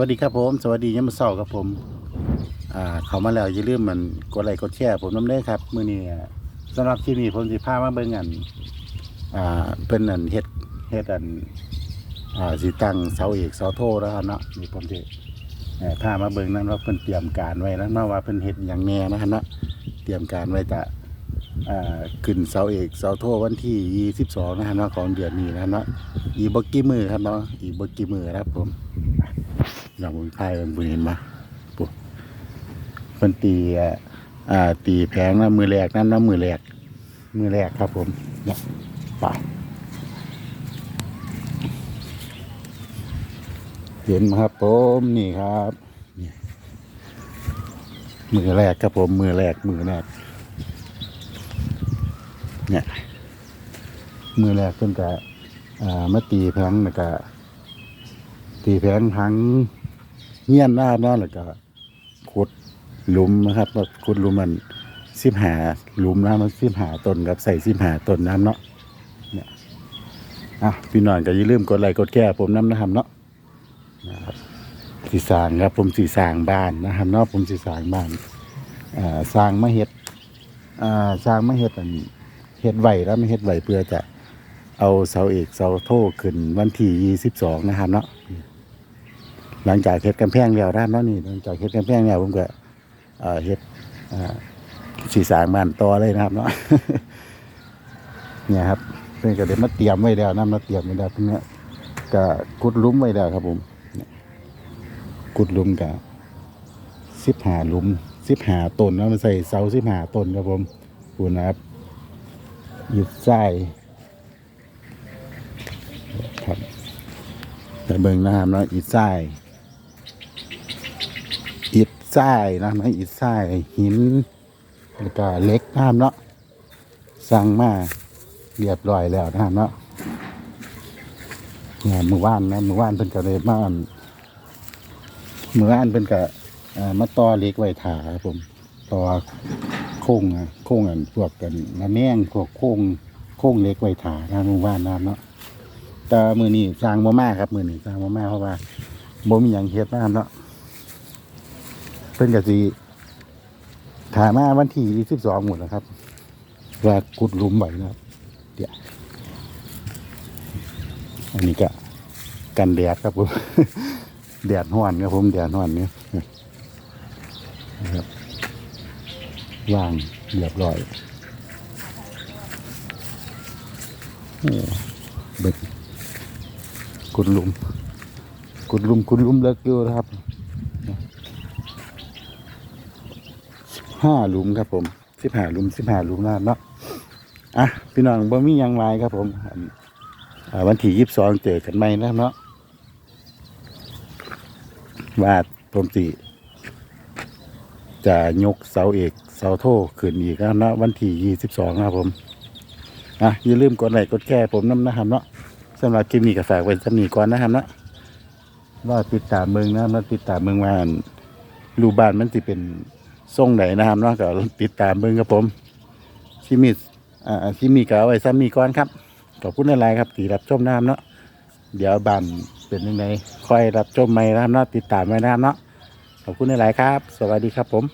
วัสดีครับผม สวัสดียามมอเช้าครับผม อ่า เขามาแล้วอย่าลืมมันกดไลค์กดแชร์ผมน้ำเด้อครับมื้อนี้อะสำหรับที่นี้ผมสิพามาเบิ่งอัน อ่าเป็นอันเฮ็ดเฮ็ดอัน อ่าสิตั้งเสาเอกเสาโทแล้วครับเนาะนี่ผมสิเอ่อพามาเบิ่งนั่นว่าเพิ่นเตรียมการไว้แล้วเนาะว่าเพิ่นเฮ็ดหยังแน่นะครับเนาะเตรียมการไว้จะอ่าขึ้นเสาเอกเสาโทวันที่22นะครับเนาะของเดือนนี้นะครับเนาะอีกบ่กี่มื้อครับเนาะอีกบ่กี่มื้อครับผม อย่างผมพายเป็นบุญเห็นมาปุ๊บเพิ่นตีอ่าตีแผงนะมือแรกนั่นนะมือแรกมือแรกครับผมเนี่ยไปเห็นไหมครับผมนี่ครับนี่มือแรกครับผมมือแรกมือแรกเนี่ยมือแรกเพิ่นก็อ่ามาตีแผงแล้วก็ ตีแผงทั้งเงี้ยนหน้าเนาะแล้วก็ขุดหลุมนะครับว่าขุดหลุมมันสิบหาหลุมนะมันสิบหาต้นครับใส่สิบหาต้นน้ำเนาะเนี่ยอะพี่น้องก็อย่าลืมกดไลค์กดแชร์ผมน้ำนะครับเนาะนะครับสีสางครับผมสีสางบ้านนะครับเนาะผมสีสางบ้านอ่าสร้างมาเฮ็ดอ่าสร้างมาเฮ็ดอันเฮ็ดไหวแล้วไม่เฮ็ดไหวเพื่อจะเอาเสาเอกเสาโทขึ้นวันที่ยี่สิบสองนะครับเนาะ หลังจากเฮ็ดกำแพงแล้วด้านเนาะนี่หลังจากเฮ็ดกำแพงแล้วผมก็เอ่อเฮ็ดสีสางบ้านต่อเลยนะครับเนาะเนี่ยครับเพื่อนก็เดี๋ยวมาเตรียมไว้แล้วนะมาเตรียมไว้แล้วตรงนี้ก็กุดลุมไว้แล้วครับผมกุดลุมกับสิบหาลุมสิบหาต้นแล้วมันใส่เสาสิบหาต้นครับผมคุณนะครับหยุดใส่ครับแต่เบิ่งนะครับเนาะอิฐทรายอิฐ ทรายนะนะอิฐทรายหินแล้วก็เล็กนะครับเนาะสั่งมาเรียบร้อยแล้วนะครับเนาะเนี่ยมือว่านนะมือว่านเพิ่นก็เลยมานมือว่านเพิ่นก็เอ่อมาต่อเล็กไว้ถาครับผมต่อโค้งอะโค้งอันพวกกันน้ำแมงพวกโค้งโค้งเล็กไว้ถานะมือว่านนะเนาะแต่มือนี้สร้างบ่มาครับมือนี้สร้างบ่มาเพราะว่าบ่มีหยังเฮ็ดนะครับเนาะ เพิ่นก็สิถามาวันที่22หมดแล้วครับว่ากุดหลุมไว้นะครับเดี๋ยวอันนี้ก็กันแดดครับผมแดดร้อนครับผมแดดร้อนเนี่ยนะครับวางเรียบร้อยอ้เบิดกุดหลุม กุดหลุมกุดหลุมเลิกอยู่นะครับ ห้าหลุมครับผมสิบห้าหลุมสิบห้าหลุมนะเนาะอะพี่น้องบ่มียังไรครับผมวันที่ยี่สิบสองเจอกันไหมนะครับเนาะว่าผมสิจะยกเสาเอกเสาโทขึ้นอีกนะครับเนาะวันที่ยี่สิบสองครับผมอะอย่าลืมกดไลค์กดแชร์ผมน้ำนะครับเนาะสำหรับคลิปนี้ก็ฝากไว้สำนีก่อนนะครับนะว่าติดตามเมืองนะมาติดตามเมืองวานรูบ้านมันจะเป็น ทรงไหนนะครับเนาะก็ติดตามเบิ่งกับผมชิมิอ่าชิมีก็เอาไว้ซ้ำมีก่อนครับขอบคุณอะไรครับที่รับชมนะครับเนาะเดี๋ยวบันเป็นยังไงค่อยรับชมใหม่นะครับเนาะติดตามไว้นะครับเนาะขอบคุณอะไรครับ สวัสดีครับผม